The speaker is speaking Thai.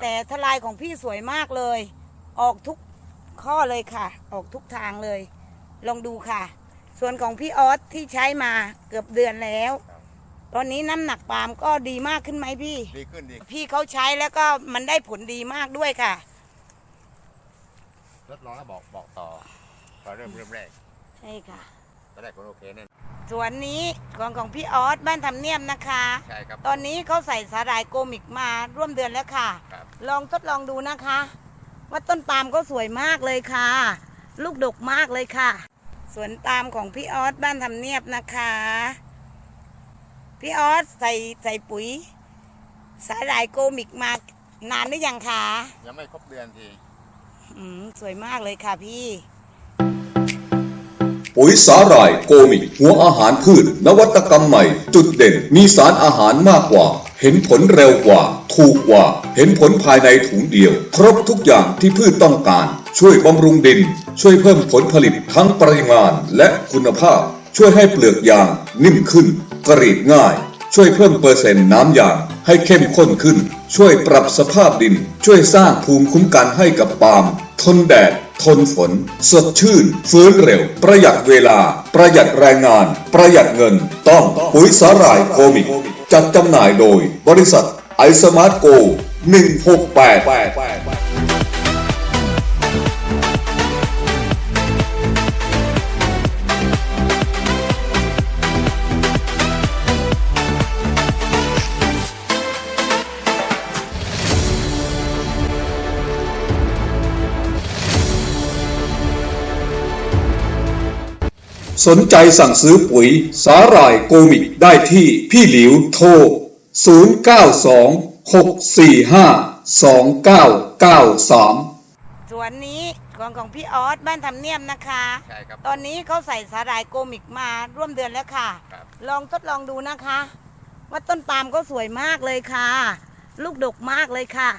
แต่ทลายของพี่สวยมากเลย ออกทุกข้อเลยค่ะ ออกทุกทางเลย ลองดูค่ะ ส่วนของพี่ออสที่ใช้มาเกือบเดือนแล้วตอนนี้น้ำหนักปาล์มก็ดีมากขึ้นไหมพี่ ดีขึ้นดีพี่เขาใช้แล้วก็มันได้ผลดีมากด้วยค่ะ ทดลองแล้วบอกบอกต่อตอนเริ่มเริ่มแรกใช่ค่ะ ตอนแรกคนโอเคเนี่ยสวนนี้ของของพี่ออสบ้านทำเนียมนะคะ ใช่ครับ ตอนนี้เขาใส่สาหร่ายโกมิกมาร่วมเดือนแล้วค่ะ ครับ ลองทดลองดูนะคะ ว่าต้นปาล์มก็สวยมากเลยค่ะ ลูกดกมากเลยค่ะ สวนปาล์มของพี่ออสบ้านทำเนียบนะคะ พี่ออสใส่ใส่ปุ๋ย สาหร่ายโกมิกมานานหรือยังคะยังไม่ครบเดือนทีอืมสวยมากเลยค่ะพี่ ปุ๋ยสาหร่ายโกมิกหัวอาหารพืชนวัตกรรมใหม่ จุดเด่นมีสารอาหารมากกว่า เห็นผลเร็วกว่า ถูกกว่า เห็นผลภายในถุงเดียว ครบทุกอย่างที่พืชต้องการ ช่วยบำรุงดิน ช่วยเพิ่มผลผลิตทั้งปริมาณและคุณภาพ ช่วยให้เปลือกยางนิ่มขึ้น กรีดง่าย ช่วยเพิ่มเปอร์เซ็นต์น้ำยางให้เข้มข้นขึ้น ช่วยปรับสภาพดิน ช่วยสร้างภูมิคุ้มกันให้กับปาล์มทนแดดทนฝน สดชื่น ฟื้นเร็ว ประหยัดเวลา ประหยัดแรงงาน ประหยัดเงิน ต้องปุ๋ยสาหร่ายโคมิก จัดจำหน่ายโดยบริษัทไอสมาร์ทโก168 สนใจสั่งซื้อปุ๋ยสาหร่ายโกมิกได้ที่พี่หลิวโทร 0926452993 สวนนี้ของของพี่ออสบ้านทำเนียมนะคะ ใช่ครับ ตอนนี้เขาใส่สาหร่ายโกมิกมาร่วมเดือนแล้วค่ะ ครับ ลองทดลองดูนะคะ ว่าต้นปาล์มก็สวยมากเลยค่ะ ลูกดกมากเลยค่ะ